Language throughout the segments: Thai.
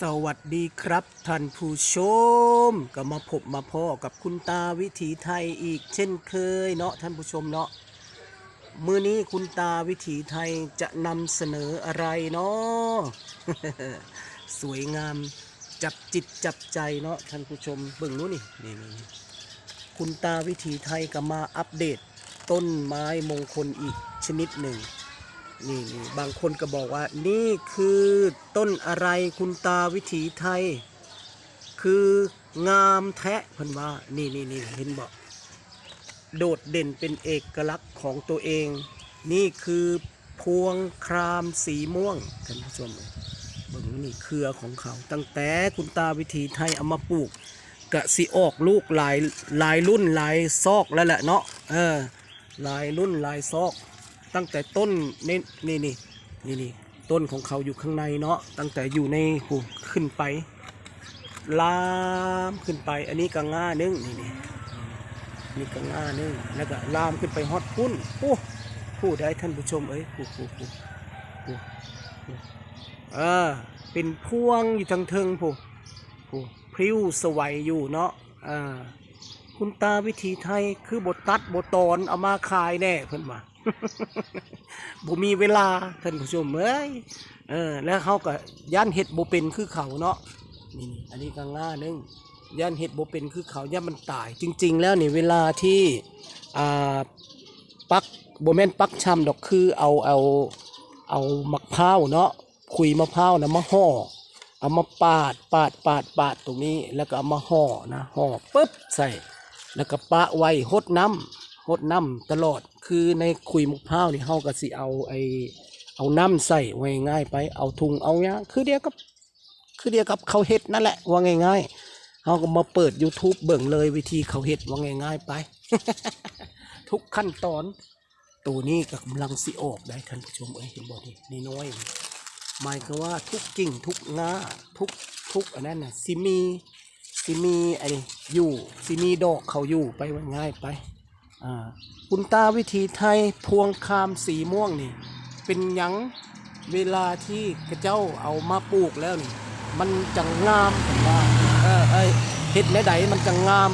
สวัสดีครับท่านผู้ชม ก็มาพบมาพ่อกับคุณตาวิถีไทยอีกเช่นเคยเนาะท่านผู้ชมเนาะมือนี้คุณตาวิถีไทยจะนำเสนออะไรเนาะสวยงามจับจิตจับใจเนาะท่านผู้ชมเบิ่งนู้นนี่นี่นี่คุณตาวิถีไทยก็มาอัปเดตต้นไม้มงคลอีกชนิดหนึ่ง นี่นี่บางคนก็บอกว่า นี่คือต้นอะไรคุณตาวิถีไทย คืองามแทะเพิ่นว่า นี่นี่นี่เห็นบอกโดดเด่นเป็นเอกลักษณ์ของตัวเอง นี่คือพวงครามสีม่วงท่านผู้ชมเบิ่งนี่เครือของเขา ตั้งแต่คุณตาวิถีไทยเอามาปลูกกะสิออกลูกหลายหลายรุ่นหลายซอกแล้วแหละเนาะเออหลายรุ่นหลายซอก ตั้งแต่ต้นนี่นี่นี่นี่นี่ต้นของเขาอยู่ข้างในเนาะตั้งแต่อยู่ในหูขึ้นไปลามขึ้นไป อันนี้ก็ง่านึงนี่นี่นี่ก็ง่านึงแล้วก็ลามขึ้นไปฮอดพุ่นโอ้พูดได้ท่านผู้ชมเอ้ยพูดพูดพูดพูดพูดเออเป็นพวงอยู่ทางเทิงพูดพูดพริ้วสวัยอยู่เนาะอ่าคุณตาวิถีไทยคือบทตัดบทตอนเอามาขายแน่เพิ่นว่า บ่มีเวลาท่านผู้ชมเอ้ยเออแล้วเขาก็ย่านเห็ดบ่เป็นคือเขาเนาะนี่นี่อันนี้ก็ง่านึงย่านเห็ดบ่เป็นคือเขาย่านมันตาย จริง ๆ แล้วนี่เวลาที่อ่าปักบ่แม่นปักชำดอกคือเอาเอาเอามะพร้าวเนาะคุยมะพร้าวนะมาห่อเอามาปาดปาดปาดปาดตรงนี้ แล้วก็เอามาห่อนะห่อปุ๊บใส่ แล้วก็ปะไว้หดน้ำหดน้ำตลอด คือในคุยมะพร้าวนี่เฮาก็สิเอาไอเอาน้ำใส่ไว้ง่ายไปเอาถุงเอาเนี้ยคือเดียวกับคือเดียวกับเขาเฮ็ดนั่นแหละว่าง่ายๆเฮาก็มาเปิด YouTube เบิ่งเลยวิธีเขาเฮ็ดว่าง่ายๆไป ทุกขั้นตอน ตัวนี้ก็กำลังสิออกได้ท่านผู้ชมเอ้ยเห็นบ่นี่นี่น้อยหมายคือว่าทุกกิ่งทุกงาทุกทุกอันนั้นน่ะสิมีสิมีไอ้นี่อยู่สิมีดอกเขาอยู่ไปว่าง่ายไป คุณตาวิถีไทยพวงคามสีม่วงนี่ เป็นยังเวลาที่กระเจ้าเอามาปลูกแล้วนี่ มันจังงามผมว่าเออเอ้ยเฮ็ดแม่ใดมันจังงาม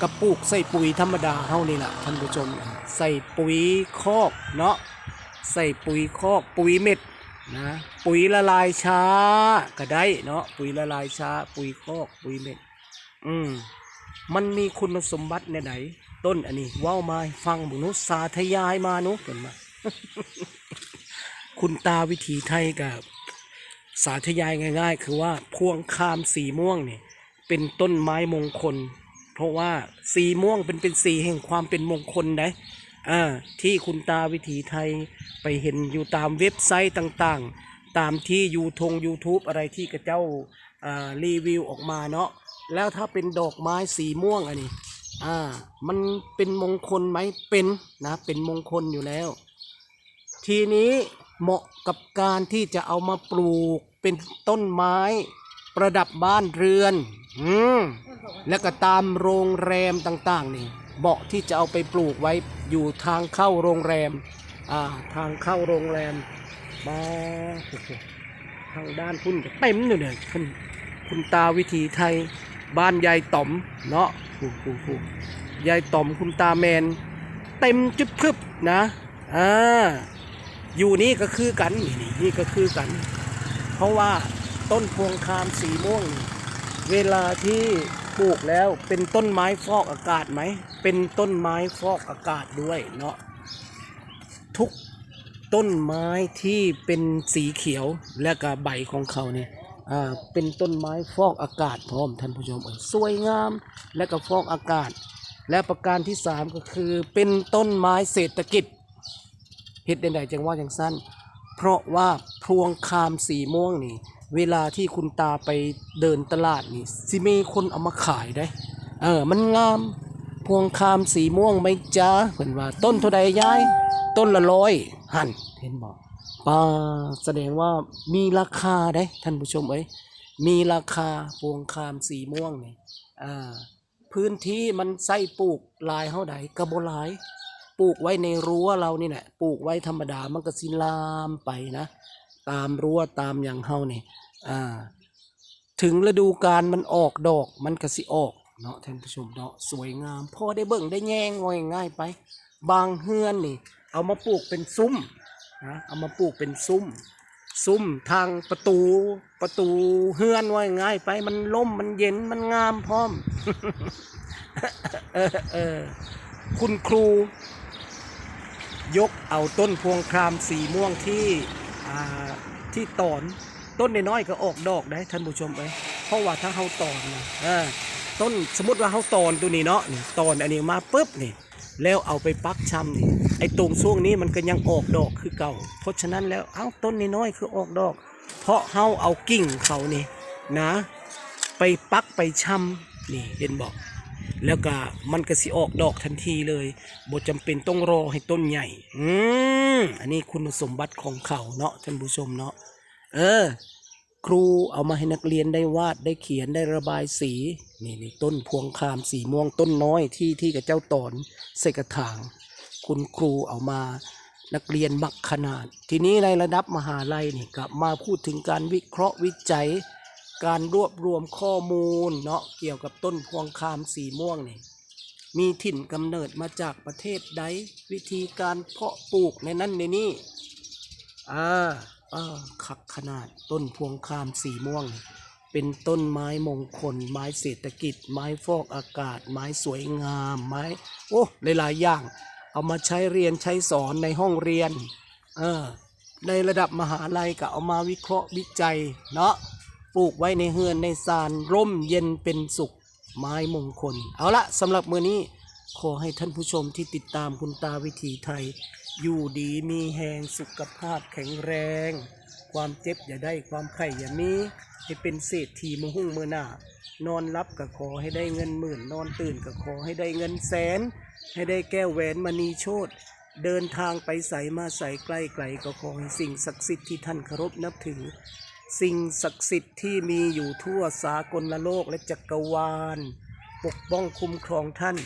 กับปลูกใส่ปุ๋ยธรรมดาเฮานี่แหละท่านผู้ชม ใส่ปุ๋ยคอกเนาะใส่ปุ๋ยคอกปุ๋ยเม็ดนะปุ๋ยละลายช้าก็ได้เนาะปุ๋ยละลายช้า ปุ๋ยคอกปุ๋ยเม็ด อืมมันมีคุณสมบัติในไหน ต้นอันนี้ว้ามาให้ฟังบุนุสาธยายมานุเกินมา คุณตาวิถีไทยกับสาธยายง่าย ๆ คือว่าพวงคามสีม่วงเนี่ยเป็นต้นไม้มงคล เพราะว่าสีม่วงเป็นเป็นสีแห่งความเป็นมงคลได้อ่าที่คุณตาวิถีไทยไปเห็นอยู่ตามเว็บไซต์ต่างๆ ตามที่ยูทง YouTube อะไรที่กระเจ้าอ่ารีวิวออกมาเนาะแล้วถ้าเป็นดอกไม้สีม่วงอันนี้ อ่า มันเป็นมงคลไหมเป็นนะ เป็นมงคลอยู่แล้ว ทีนี้เหมาะกับการที่จะเอามาปลูกเป็นต้นไม้ ประดับบ้านเรือน อืม แล้วก็ตามโรงแรมต่าง ๆ นี่เบาะที่จะเอาไปปลูกไว้อยู่ทางเข้าโรงแรม อ่า ทางเข้าโรงแรมมาทางด้านพุ่นเต็มอยู่เนี่ยคุณคุณตาวิถีไทย บ้านยายต่อมเนาะฟูฟูฟูยายต่อมคุณตาแมน เต็มจุดพึบนะอ่าอยู่นี่ก็คือกันนี่นี่ก็คือกัน เพราะว่าต้นพวงคามสีม่วง เวลาที่ปลูกแล้วเป็นต้นไม้ฟอกอากาศไหม เป็นต้นไม้ฟอกอากาศด้วยเนาะทุกต้นไม้ที่เป็นสีเขียวและก็ใบของเขาเนี่ย เป็นต้นไม้ฟอกอากาศพร้อมท่านผู้ชมเอ้ยสวยงามและก็ฟอกอากาศ และประการที่สามก็คือเป็นต้นไม้เศรษฐกิจเฮ็ดใดๆจังว่าจังสั้น เพราะว่าพรวงคามสีม่วงนี่ เวลาที่คุณตาไปเดินตลาดนี่สิมีคนเอามาขายได้ เออมันงามพวงคามสีม่วงไหม่จ้าเพิ่นว่าต้นเท่าใดยาย ต้นละร้อยหันเห็นบอก ป้าแสดงว่ามีราคาได้ท่านผู้ชมเอ้ยมีราคาพวงคามสีม่วงนี่อ่าพื้นที่มันใส่ปลูกลายเท่าใดกระโบหลายปลูกไว้ในรั้วเรานี่แหละปลูกไว้ธรรมดามันก็สิลามไปนะ ตามรั้วตามอย่างเฮานี่อ่าถึงฤดูกาลมันออกดอกมันก็สิออกเนาะท่านผู้ชมเนาะสวยงามพอได้เบิ่งได้แยงง่ายง่ายไป บางเฮือนนี่ เอามาปลูกเป็นซุ้ม นะเอามาปลูกเป็นซุ้ม ซุ้มทางประตูประตูเฮือนว่าง่ายไปมันล่มมันเย็นมันงามพร้อมเออเออคุณครู ยกเอาต้นพวงครามสีม่วงที่ที่ตอนต้นน้อยๆก็ออกดอกได้ท่านผู้ชมไปเพราะว่าถ้าเขาตอนนะต้นสมมติว่าเขาตอนตัวนี้เนาะนี่ตอนอันนี้มาปุ๊บนี่ แล้วเอาไปปักชำนี่ไอ้ตรงช่วงนี้มันก็ยังออกดอกคือเก่า เพราะฉะนั้นแล้วเอ้าต้นน้อยๆคือออกดอก เพราะเขาเอากิ่งเขานี่นะ ไปปักไปชำนี่เห็นบอก แล้วก็มันก็สิออกดอกทันทีเลยบ่จำเป็นต้องรอให้ต้นใหญ่ อืมอันนี้คุณสมบัติของเขาเนาะท่านผู้ชมเนาะเออ ครูเอามาให้นักเรียนได้วาดได้เขียนได้ระบายสีนี่นี่ต้นพวงคามสีม่วงต้นน้อยที่ที่กับเจ้าตอนใส่กระถาง คุณครูเอามานักเรียนมักขนาด ทีนี้ในระดับมหาลัยนี่ก็มาพูดถึงการวิเคราะห์วิจัย การรวบรวมข้อมูลเนาะเกี่ยวกับต้นพวงคามสีม่วงนี่มีถิ่นกำเนิดมาจากประเทศใดวิธีการเพาะปลูกในนั้นในนี้อ่า อ่าขักขนาดต้นพวงคามสีม่วง เป็นต้นไม้มงคล ไม้เศรษฐกิจ ไม้ฟอกอากาศ ไม้สวยงาม ไม้ โอ้หลายๆอย่าง เอามาใช้เรียนใช้สอนในห้องเรียน เออ ในระดับมหาลัยก็เอามาวิเคราะห์วิจัย เนาะปลูกไว้ในเฮือนในซานร่มเย็นเป็นสุข ไม้มงคล เอาละสำหรับมือนี้ขอให้ท่านผู้ชมที่ติดตามคุณตาวิถีไทย อยู่ดีมีแหงสุขภาพแข็งแรง ความเจ็บอย่าได้ความไข่อย่ามี ให้เป็นเศรษฐีมือหุ่งมือหน้านอนรับก็ขอให้ได้เงินหมื่น นอนตื่นก็ขอให้ได้เงินแสน ให้ได้แก้วแหวนมณีโชตเดินทางไปใสมาใสใกล้ไกลก็ขอให้สิ่งศักดิ์สิทธิ์ที่ท่านเคารพนับถือ สิ่งศักดิ์สิทธิ์ที่มีอยู่ทั่วสากลโลกและจักรวาล ปกป้องคุ้มครองท่าน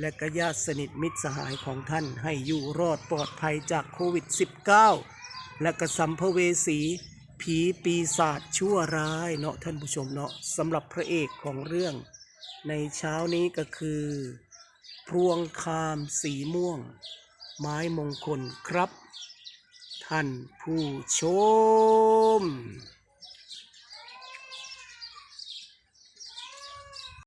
และก็ญาติสนิทมิตรสหายของท่านให้อยู่รอดปลอดภัยจากโควิด -19 และกระสัมภเวสี ผีปีศาจชั่วร้ายเนาะท่านผู้ชมเนาะสำหรับพระเอกของเรื่อง ในเช้านี้ก็คือ พรวงคามสีม่วง ไม้มงคลครับ ท่านผู้ชม